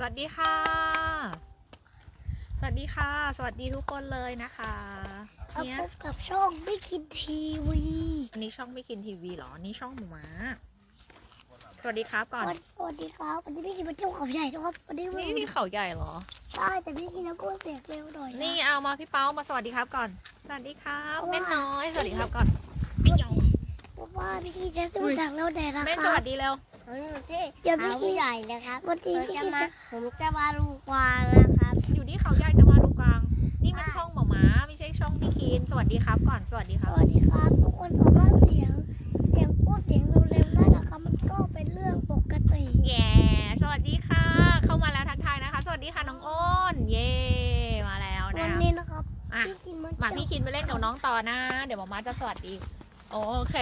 สวัสดีค่ะ สวัสดีค่ะ สวัสดีทุกคนเลยนะคะเอาเนี่ยพบกับช่องไม่คิดทีวีอันนี้ช่องไม่คินทีวีเหรอ นี่ช่องหมูหมาสวัสดีครับก่อน วันสวัสดีครับวันนี้พี่คิดมาเที่ยวเขาใหญ่นะครับวันนี้นี่นี่เขาใหญ่เหรอ ใช่แต่พี่คิดนะก็เสียงเร็วหน่อยะนี่เอามาพี่เป้ามาสวัสดีครับก่อน สวัสดีครับเพราะว่าแม่น้อย สวัสดีครับก่อน เพราะว่าพี่คิดจะสู้จากเราแดดนะแม่คสรัวับสดีเร็ว ผมอยู่ที่เดี๋ยวพี่เขาคิดใหญ่นะครับวันนี้ผมพี่จะคิดมาจะ ผมจะมาดูกวางนะครับ อยู่ที่เขาใหญ่จะมาดูกลาง นี่มันใช่ ช่องหมาม้าไม่ใช่ช่องพี่คินสวัสดีครับ ก่อนสวัสดีคสรับ วัสดีครับทุกคนสามารถเสียง เสียงพูดเสียงเร็วๆได้นะครับมันก็เป็นเรื่องปกติแย่สวัสดีค่ะ เข้ามาแล้วทักทายนะคะ สวัสดีค่ะน้องอ้น เย่มาแล้ววันะนนี้นะครับอะพี่คิดมาหมาเที่ยวพี่คินไปเล่นกับน้องต่อนะ เดี๋ยวหมามาจะสวัสดี โอเค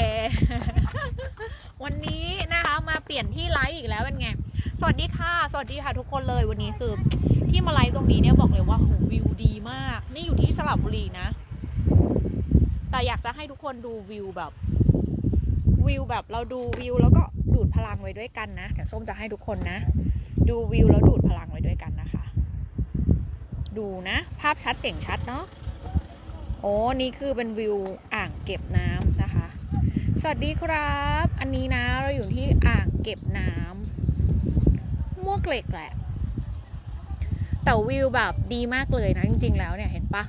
วันนี้นะคะมาเปลี่ยนที่ไลฟ์อีกแล้วเป็นไง สวัสดีค่ะ สวัสดีค่ะทุกคนเลยวันนี้คือ ที่มาไลฟ์ตรงนี้เนี่ยบอกเลยว่าโหวิวดีมาก นี่อยู่ที่สระบุรีนะ แต่อยากจะให้ทุกคนดูวิวแบบวิวแบบเราดูวิวแล้วก็ดูดพลังไว้ด้วยกันนะเดี๋ยวส้มจะให้ทุกคนนะ ดูวิวแล้วดูดพลังไว้ด้วยกันนะคะ ดูนะ ภาพชัดเสียงชัดเนาะโอ้นี่คือเป็นวิวอ่างเก็บน้ำนะคะ วัสดีครับ อันนี้นะเราอยู่ที่อ่างเก็บน้ำมวกเหล็กแหละแต่วิวแบบดีมากเลยนะจริง ๆ แล้วเนี่ยเห็นปะ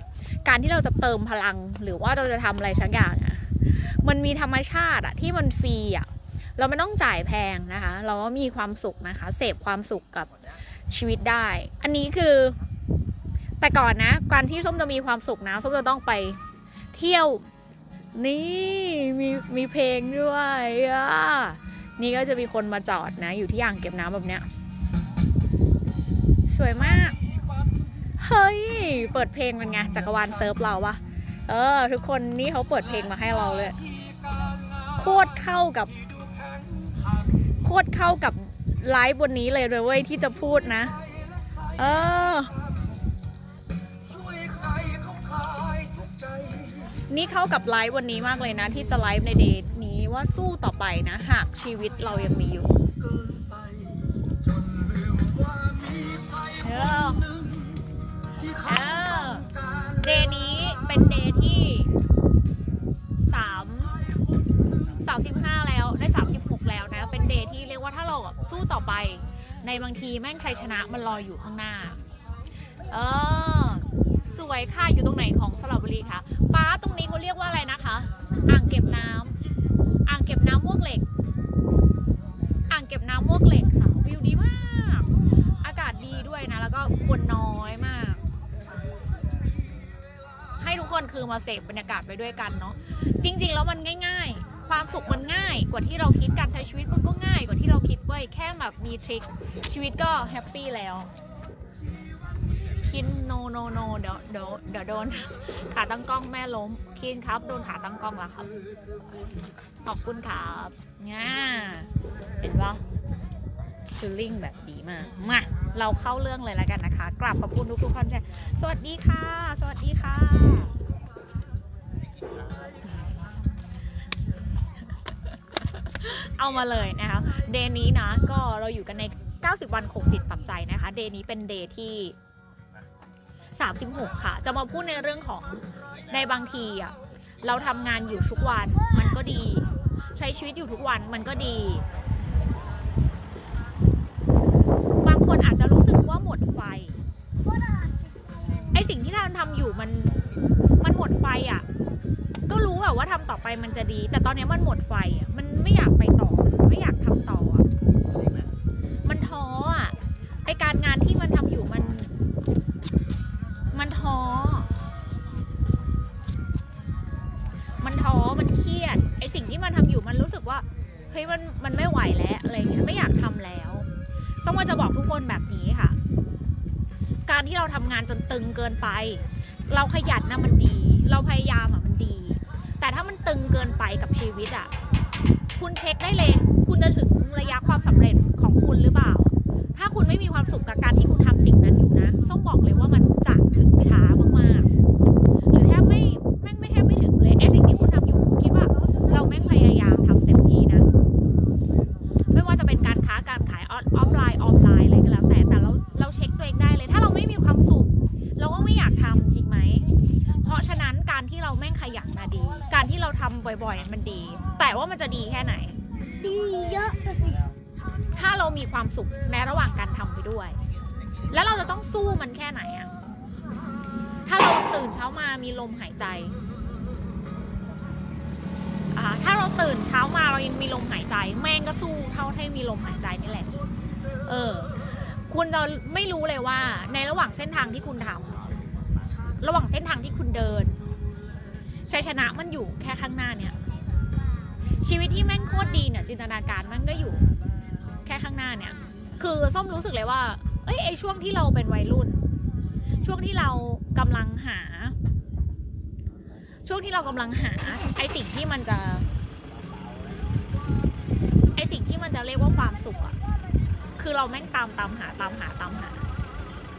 การที่เราจะเติมพลังหรือว่าเราจะทำอะไรสักอย่างอะมันมีธรรมชาติอะที่มันฟรีอะเราไม่ต้องจ่ายแพงนะคะ เราก็มีความสุขนะคะ เสพความสุขกับชีวิตได้ อันนี้คือ แต่ก่อนนะการที่ส้มจะมีความสุขนะส้มจะต้องไปเที่ยว นี่มีมีเพลงด้วยอะนี่ก็จะมีคนมาจอดนะ อยู่ที่อ่างเก็บน้ำแบบเนี้ย สวยมาก เฮ้ย เปิดเพลงเป็นไงจักรวาลเซิร์ฟเราปะเออ ทุกคนนี่เขาเปิดเพลงมาให้เราเลย โคตรเข้ากับ โคตรเข้ากับไลฟ์บนนี้เลยเลยเว้ยที่จะพูดนะ เออ นี่เข้ากับไลฟ์วันนี้มากเลยนะ ที่จะไลฟ์ในเดย์นี้ว่าสู้ต่อไปนะ หากชีวิตเรายังมีอยู่เออเออเดย์นี้เป็นเดย์ที่สามสามสิบห้าแล้วได้สามสิบหกแล้วนะ เป็นเดย์ที่เรียกว่าถ้าเราสู้ต่อไป ในบางทีแม่งชัยชนะมันรออยู่ข้างหน้า เออ สวยค่ะอยู่ตรงไหนของสระบุรีคะป้าตรงนี้เขาเรียกว่าอะไรนะคะ อ่างเก็บน้ำอ่างเก็บน้ำมวกเหล็ก อ่างเก็บน้ำมวกเหล็กค่ะวิวดีมาก อากาศดีด้วยนะ แล้วก็คนน้อยมาก ให้ทุกคนคือมาเสพบรรยากาศไปด้วยกันเนาะจริง ๆ แล้วมันง่าย ๆ ความสุขมันง่าย กว่าที่เราคิดการใช้ชีวิตมันก็ง่ายกว่าที่เราคิดเว้ยแค่แบบมีทริคชีวิตก็แฮปปี้แล้ว คินโนโนโนเดี๋ยวเดี๋ยวเดี๋ยวโดน ขาตั้งกล้องแม่ล้ม คินครับโดนขาตั้งกล้องแล้วครับ ขอบคุณครับง่าเห็นปะฟิลลิ่งแบบดีมาก มา เราเข้าเรื่องเลยแล้วกันนะคะ กลับขอบคุณทุกทุกคนแชร์สวัสดีค่ะ สวัสดีค่ะ เอามาเลยนะคะ เดย์นี้นะ ก็เราอยู่กันใน 90 วันข่มจิตปรับใจนะคะ เดย์นี้เป็นเดย์ที่ 36 ค่ะ จะมาพูดในเรื่องของในบางทีอะเราทำงานอยู่ทุกวันมันก็ดี ใช้ชีวิตอยู่ทุกวันมันก็ดี บางคนอาจจะรู้สึกว่าหมดไฟไอสิ่งที่เราทำอยู่มันมันหมดไฟอะก็รู้แบบว่าทำต่อไปมันจะดี แต่ตอนนี้มันหมดไฟอะมันไม่อยากไป มันท้อมันเครียดไอสิ่งที่มันทำอยู่มันรู้สึกว่าเฮ้ยมันมันไม่ไหวแล้วอะไรเงี้ยไม่อยากทำแล้วต้องมาจะบอกทุกคนแบบนี้ค่ะ การที่เราทำงานจนตึงเกินไป เราขยันนะมันดี เราพยายามอะมันดี แต่ถ้ามันตึงเกินไปกับชีวิตอะคุณเช็คได้เลย คุณจะถึงระยะความสำเร็จของคุณหรือเปล่า ถ้าคุณไม่มีความสุขกับการที่คุณทำสิ่งนั้นอยู่นะต้องบอกเลยว่ามันจะถึงช้ามากๆ หรือแทบไม่แม่งไม่แทบไม่ถึงเลยไอสิ่งที่คุณทำอยู่คุณคิดว่า เราแม่งพยายามทำเต็มที่นะ ไม่ว่าจะเป็นการค้าการขายออฟไลน์ออนไลน์อะไรก็แล้วแต่แต่เราเรา เราแม่งขยันนะดี การที่เราทำบ่อยๆ มันดี แต่ว่ามันจะดีแค่ไหน ดีเยอะสิ ถ้าเรา มีความสุขในระหว่างการทำไปด้วย แล้วเราจะต้องสู้มันแค่ไหนอะถ้าเราตื่นเช้ามามีลมหายใจถ้าเราตื่นเช้ามาเรายังมีลมหายใจ แม่งก็สู้เท่าให้มีลมหายใจนี่แหละ เออ คุณจะไม่รู้เลยว่า ในระหว่างเส้นทางที่คุณทำระหว่างเส้นทางที่คุณเดินชัยชนะมันอยู่แค่ข้างหน้าเนี่ย ชีวิตที่แม่งโคตรดีเนี่ยจินตนาการมันก็อยู่ แค่ข้างหน้าเนี่ย คือส้มรู้สึกเลยว่า เอ้ยไอช่วงที่เราเป็นวัยรุ่น ช่วงที่เรากำลังหา ช่วงที่เรากำลังหาไอสิ่งที่มันจะ ไอสิ่งที่มันจะเรียกว่าความสุขอะคือเราแม่งตามตามหาตามหาตามหา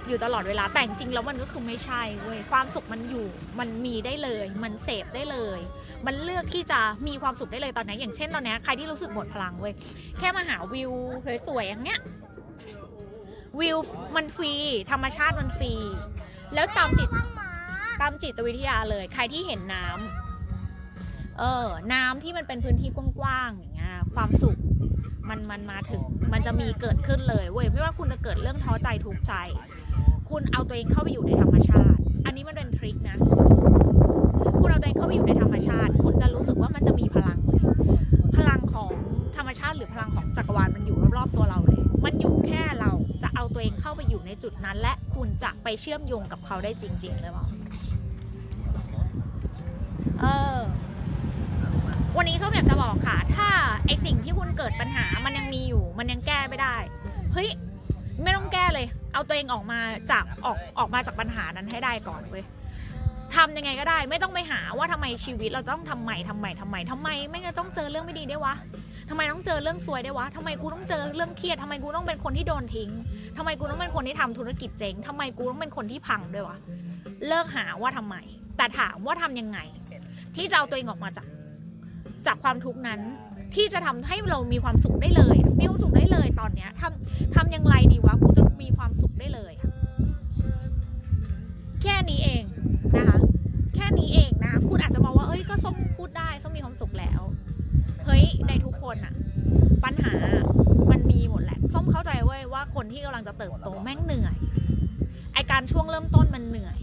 อยู่ตลอดเวลาแต่จริงๆแล้วมันก็คือไม่ใช่เว้ยความสุขมันอยู่มันมีได้เลย มันเสพได้เลย มันเลือกที่จะมีความสุขได้เลยตอนนี้อย่างเช่นตอนนี้ใครที่รู้สึกหมดพลังเว้ยแค่มาหาวิวสวยๆอย่างเงี้ยวิวมันฟรีธรรมชาติมันฟรีแล้วตามติดตามจิตวิทยาเลย ใครที่เห็นน้ำเออ น้ำที่มันเป็นพื้นที่กว้างๆอย่างเงี้ยความสุขมันมันมาถึงมันจะมีเกิดขึ้นเลยเว้ยไม่ว่าคุณจะเกิดเรื่องท้อใจทุกข์ใจ คุณเอาตัวเองเข้าไปอยู่ในธรรมชาติ อันนี้มันเป็นทริคนะ คุณเอาตัวเองเข้าไปอยู่ในธรรมชาติ คุณจะรู้สึกว่ามันจะมีพลังเลยพลังของธรรมชาติหรือพลังของจักรวาลมันอยู่รอบๆตัวเราเลย มันอยู่แค่เราจะเอาตัวเองเข้าไปอยู่ในจุดนั้น และคุณจะไปเชื่อมโยงกับเขาได้จริง ๆ เลยว่าเออวันนี้ส้มอยากจะบอกค่ะ ถ้าไอสิ่งที่คุณเกิดปัญหามันยังมีอยู่ มันยังแก้ไม่ได้ เฮ้ย ไม่ต้องแก้เลย เอาตัวเองออกมาจากออกออกมาจากปัญหานั้นให้ได้ก่อนเว้ยทำยังไงก็ได้ ไม่ต้องไปหาว่าทำไมชีวิตเราต้องทำใหม่ทำใหม่ทำใหม่ทำไม ไม่งั้นต้องเจอเรื่องไม่ดีได้วะทำไมต้องเจอเรื่องซวยได้วะทำไมกูต้องเจอเรื่องเครียดทำไมกูต้องเป็นคนที่โดนทิ้งทำไมกูต้องเป็นคนที่ทำธุรกิจเจ๊งทำไมกูต้องเป็นคนที่พังด้วยวะเลิกหาว่าทำไม แต่ถามว่าทำยังไง ที่จะเอาตัวเองออกมาจากจากความทุกข์นั้น ที่จะทำให้เรามีความสุขได้เลยอะมีความสุขได้เลยตอนเนี้ยทำทำอย่างไรดีวะกูจะมีความสุขได้เลยอะแค่นี้เองนะคะ แค่นี้เองนะ คุณอาจจะมองว่าเอ้ยก็ส้มพูดได้ส้มมีความสุขแล้ว เฮ้ยในทุกคนอะปัญหามันมีหมดแหละ ส้มเข้าใจเว้ยว่าคนที่กำลังจะเติบโตแม่งเหนื่อย ไอการช่วงเริ่มต้นมันเหนื่อย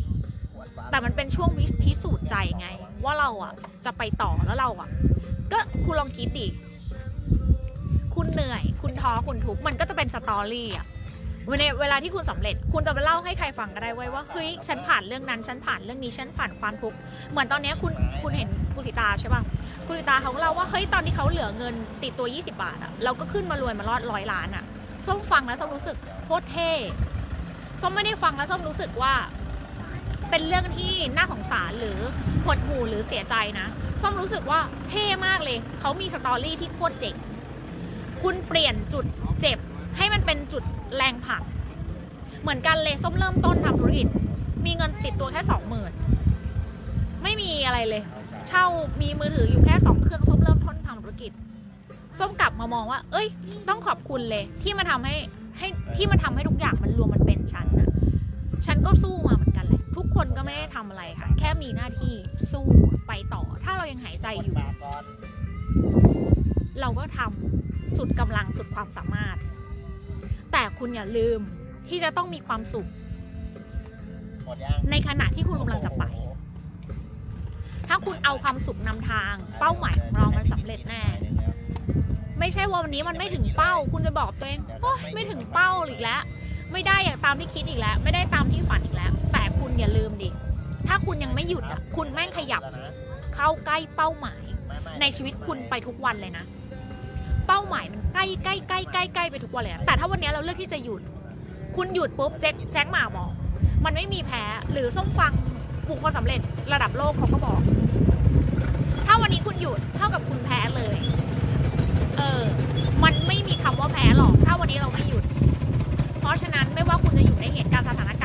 แต่มันเป็นช่วงวิพิสูจน์ใจไง ว่าเราอะจะไปต่อแล้วเราอะ ก็คุณลองคิดดิ คุณเหนื่อย คุณท้อ คุณทุกข์ มันก็จะเป็นสตอรี่อะเวลาเวลาที่คุณสำเร็จ คุณจะไปเล่าให้ใครฟังก็ได้เว้ว่า เฮ้ย ฉันผ่านเรื่องนั้น ฉันผ่านเรื่องนี้ ฉันผ่านความทุกข์ เหมือนตอนนี้คุณ คุณเห็นกุสิตาใช่ป่ะ กุสิตาเขาเล่าว่า เฮ้ย ตอนที่เขาเหลือเงินติดตัว 20 บาทอะเราก็ขึ้นมารวยมารอดร้อยล้านอะส้มฟังแล้วส้มรู้สึกโคตรเท่ ส้มไม่ได้ฟังแล้วส้มรู้สึกว่า เป็นเรื่องที่น่าสงสารหรือหดหู่หรือเสียใจนะ ส้มรู้สึกว่าเท่มากเลย เขามีสตอรี่ที่โคตรเจ๋ง คุณเปลี่ยนจุดเจ็บ ให้มันเป็นจุดแรงผลัก เหมือนกันเลยส้มเริ่มต้นทำธุรกิจ มีเงินติดตัวแค่สองหมื่นไม่มีอะไรเลย เช่ามีมือถืออยู่แค่สองเครื่องส้มเริ่มต้นทำธุรกิจ ส้มกลับมามองว่า เอ้ย ต้องขอบคุณเลยที่มาทำให้ให้ที่มาทำให้ทุกอย่างมันรวมมันเป็นฉันนะฉันก็สู้มา คนก็ไม่ได้ทำอะไรค่ะ แค่มีหน้าที่สู้ไปต่อ ถ้าเรายังหายใจอยู่ เราก็ทำสุดกำลังสุดความสามารถ แต่คุณอย่าลืมที่จะต้องมีความสุข ในขณะที่คุณกำลังจะไป ถ้าคุณเอาความสุขนำทาง เป้าหมายของเรามันสำเร็จแน่ ไม่ใช่ว่าวันนี้มันไม่ถึงเป้า คุณจะบอกตัวเองโอ้ยไม่ถึงเป้าอีกแล้ว ไม่ได้อย่างตามที่คิดอีกแล้ว ไม่ได้ตามที่ฝันอีกแล้ว แต่ อย่าลืมดิ ถ้าคุณยังไม่หยุดอะคุณแม่งขยับเข้าใกล้เป้าหมายในชีวิตคุณไปทุกวันเลยนะ เป้าหมายมันใกล้ใกล้ใกล้ใกล้ใกล้ไปทุกวันเลยนะแต่ถ้าวันนี้เราเลือกที่จะหยุด คุณหยุดปุ๊บแจ็คแจ็คหมาบอก มันไม่มีแพ้หรือส้มฟังบุคคลสำเร็จระดับโลกเขาก็บอก ถ้าวันนี้คุณหยุดเท่ากับคุณแพ้เลย เออ มันไม่มีคำว่าแพ้หรอก ถ้าวันนี้เราไม่หยุด เพราะฉะนั้นไม่ว่าคุณจะอยู่ในเหตุการณ์สถานก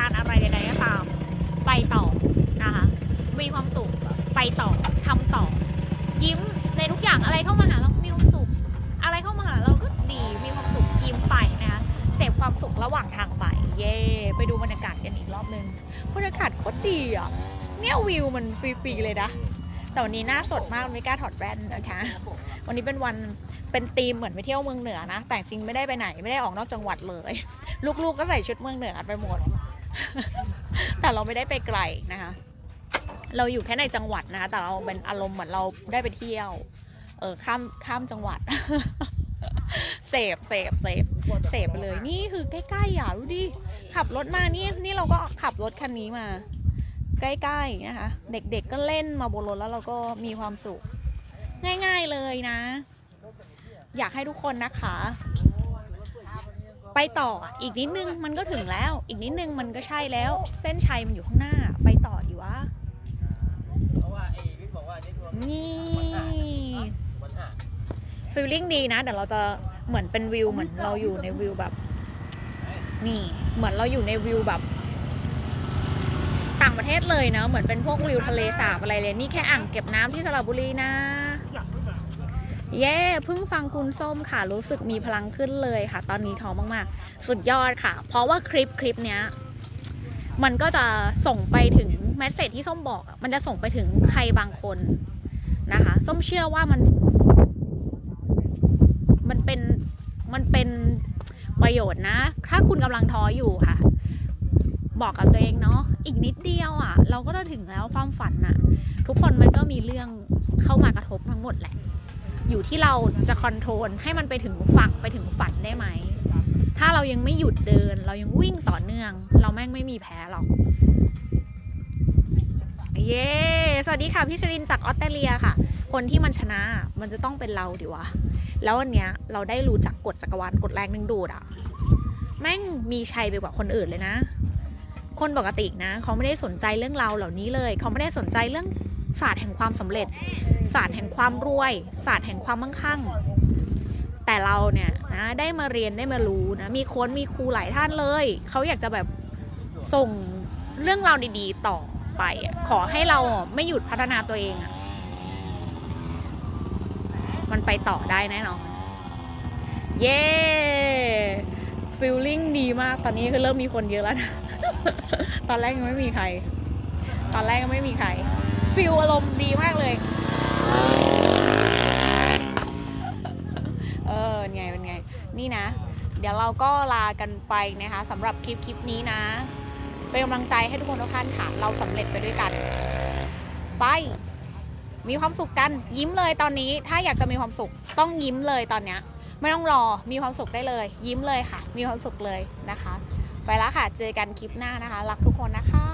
ารณ์ อบนึงบรรยากาศก็ดีอะ เนี่ยวิวมันฟรีๆเลยนะ แต่วันนี้หน้าสดมากไม่กล้าถอดแว่นนะคะ วันนี้เป็นวันเป็นธีมเหมือนไปเที่ยวเมืองเหนือนะ แต่จริงไม่ได้ไปไหนไม่ได้ออกนอกจังหวัดเลย ลูกๆก็ใส่ชุดเมืองเหนือกันไปหมด แต่เราไม่ได้ไปไกลนะคะ เราอยู่แค่ในจังหวัดนะคะ แต่เราเป็นอารมณ์เหมือนเราได้ไปเที่ยว เออข้ามข้ามจังหวัดเสพเสพเสพเสพไปเลย นี่คือใกล้ๆอะดูดิ ขับรถมานี่นี่เราก็ขับรถคันนี้มา ใกล้ๆนะคะ เด็กๆก็เล่นมาบนรถแล้วเราก็มีความสุข ง่ายๆเลยนะ อยากให้ทุกคนนะคะ ไปต่ออีกนิดนึงมันก็ถึงแล้ว อีกนิดนึงมันก็ใช่แล้ว เส้นชัยมันอยู่ข้างหน้า ไปต่อดีวะเพราะว่าไอ้วิทย์บอกว่านี่รวมนี่วันห้าฟีลลิ่งดีนะเดี๋ยวเราจะเหมือนเป็นวิวเหมือนเราอยู่ในวิวแบบ นี่ เหมือนเราอยู่ในวิวแบบ ต่างประเทศเลยเนอะเหมือนเป็นพวกวิวทะเลสาบอะไรเลยนี่แค่อ่างเก็บน้ำที่สระบุรีนะเย้เพิ่งฟังคุณส้มค่ะ รู้สึกมีพลังขึ้นเลยค่ะ ตอนนี้ท้องมากๆ สุดยอดค่ะ เพราะว่าคลิปคลิปเนี้ย มันก็จะส่งไปถึงแมสเซจที่ส้มบอก มันจะส่งไปถึงใครบางคนนะคะ ส้มเชื่อว่ามัน มันเป็นมันเป็น ประโยชน์นะ ถ้าคุณกำลังท้ออยู่ค่ะ บอกกับตัวเองเนาะอีกนิดเดียวอะ่ะ เราก็จะถึงแล้วความฝันอะ่ะ ทุกคนมันก็มีเรื่องเข้ามากระทบทั้งหมดแหละ อยู่ที่เราจะคอนโทรลให้มันไปถึงฝั่งไปถึงฝันได้ไหมถ้าเรายังไม่หยุดเดิน เรายังวิ่งต่อเนื่อง เราแม่งไม่มีแพ้หรอกเย้ สวัสดีค่ะ พี่ชรินจากออสเตรเลียค่ะ คนที่มันชนะมันจะต้องเป็นเราดิวะ แล้ววันเนี้ยเราได้รู้จักกฎจักรวาลกฎแรงดึงดูดอะแม่งมีชัยไปกว่าคนอื่นเลยนะ คนปกตินะเขาไม่ได้สนใจเรื่องเราเหล่านี้เลย เขาไม่ได้สนใจเรื่องศาสตร์แห่งความสำเร็จ ศาสตร์แห่งความรวย ศาสตร์แห่งความมั่งคั่ง แต่เราเนี่ยนะได้มาเรียนได้มารู้นะ มีโค้ชมีครูหลายท่านเลย เขาอยากจะแบบส่งเรื่องราวดีๆ ต่อไป ขอให้เราไม่หยุดพัฒนาตัวเองอะ มันไปต่อได้แน่นอน เย้ฟีลลิ่งดีมากตอนนี้คือเริ่มมีคนเยอะแล้วนะ ตอนแรกยังไม่มีใคร ตอนแรกยังไม่มีใครฟิลอารมณ์ดีมากเลย เออเป็นไงเป็นไง นี่นะ เดี๋ยวเราก็ลากันไปนะคะสำหรับคลิปคลิปนี้นะ เป็นกำลังใจให้ทุกคนทุกท่านค่ะ เราสำเร็จไปด้วยกัน ไป มีความสุขกันยิ้มเลยตอนนี้ ถ้าอยากจะมีความสุขต้องยิ้มเลยตอนเนี้ยไม่ต้องรอมีความสุขได้เลย ยิ้มเลยค่ะ มีความสุขเลยนะคะ ไปแล้วค่ะ เจอกันคลิปหน้านะคะ รักทุกคนนะคะสวัสดีค่ะ